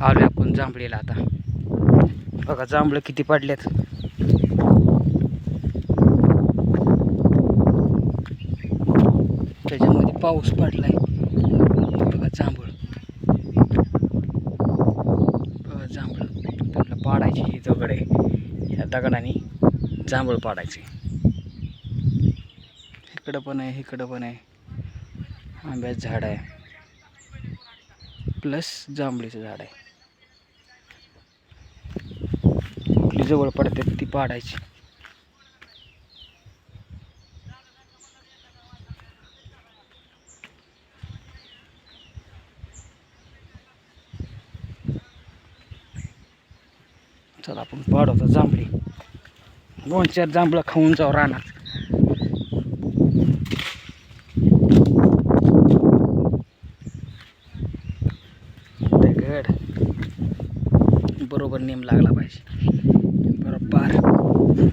आलोय आपण जांभळीला आता. बघा जांभळं किती पडल्यात त्याच्यामध्ये पाऊस पडलाय. बघा जांभूळ. बघा जांभळ. त्याला पाडायची ही दगड आहे. या दगडाने जांभूळ पाडायचे. इकडं पण आहे इकडं पण आहे. आंब्याचं झाड आहे. प्लस जांभळीचं झाड आहे. जवळ पडते ती पाडायची. चला आपण पाडवतो जांभळी. दोन चार जांभळं खाऊन जाऊ राहणार बरोबर नेम लागला पाहिजे. बरोबर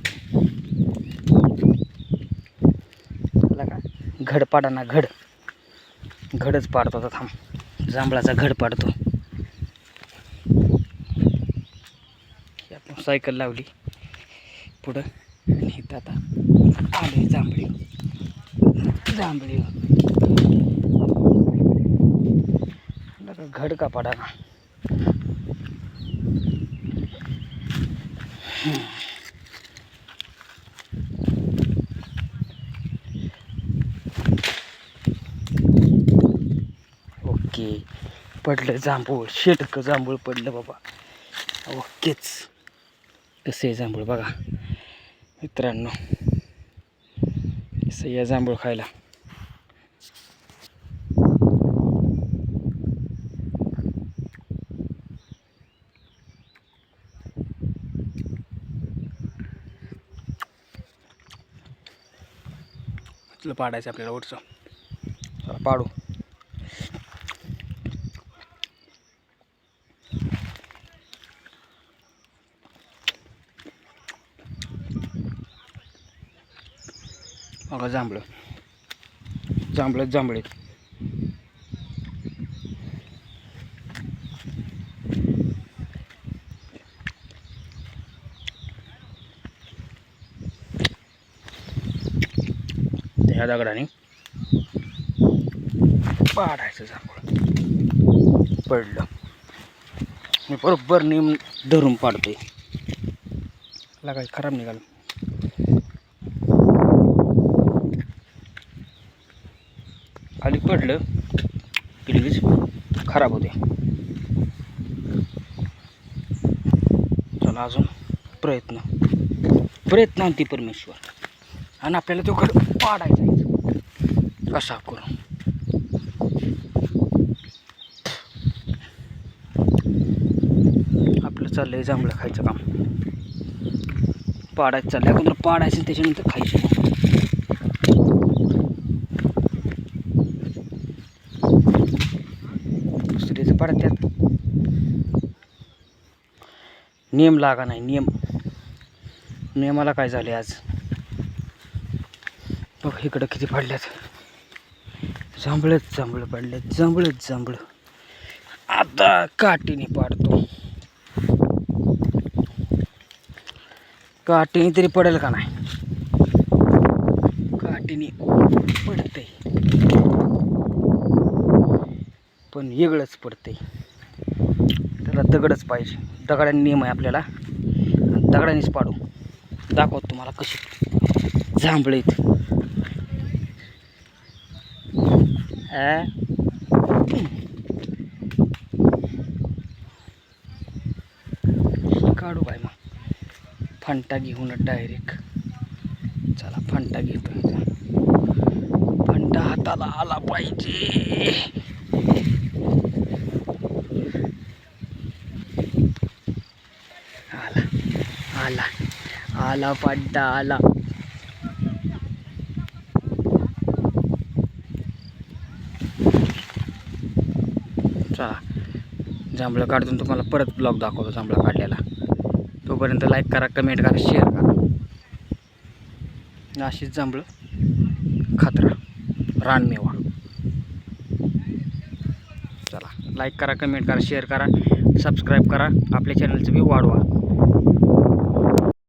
का घड पाडाना घड. घडच पाडतो आता थांब. जांभळाचा घड पाडतो. आपण सायकल लावली. पुढं आणि इथं आता आले जांभळी. जांभळी घड का पाडाना ओके. पडलं जांभूळ. शेटकं जांभूळ पडलं बाबा. ओकेच. कसं आहे जांभूळ बघा. मित्रांनो कसं या जांभूळ खायला? तुला पाडायचं आपल्याला ओटचं. पाडू. बघा जांभळं. जांभळं जांभळे ह्या दगडाने पाडायचं जांभळ पडलं. मी बरोबर नेम धरून पाडतोय. लागाय खराब निघालं. खाली पडलं की लगेच खराब होते. चला अजून प्रयत्न. प्रयत्न आणते परमेश्वर. आणि आपल्याला तो खड पाडायचा कसा करून आपलं चाललंय जांभळं खायचं काम. पाडायचं चाललंय. अगोदर पाडायचं त्याच्यानंतर खायचं. दुसरीचं पडत्यात नियम लागा नाही नियम. नियमाला काय झाले आज? बघ इकडं किती पडल्यात. जांभळंच जांभळं पडल्यात जांभळंच जांभळं. आता काठीने पाडतो. काठीने तरी पडेल का नाही? काठीने पडते पण वेगळंच पडते त्याला दगडच पाहिजे. दगडाने नियम आहे आपल्याला. दगडानेच पाडू. दाखवतो तुम्हाला कशी जांभळीत आ? काढू बाय मग. फंटा घेऊन डायरेक्ट चला फंटा घेतो फंटा हाताला आला पाहिजे. आला आला आला फंटा आला चला जांभळं काढून तुम्हाला परत ब्लॉग दाखवतो जांभळा काढलेला. तोपर्यंत लाईक करा कमेंट करा शेअर करा. अशीच जांभळं खात्रा रानमेवा. चला लाईक करा कमेंट करा शेअर करा सबस्क्राईब करा. आपल्या चॅनलचं बी वाढवा.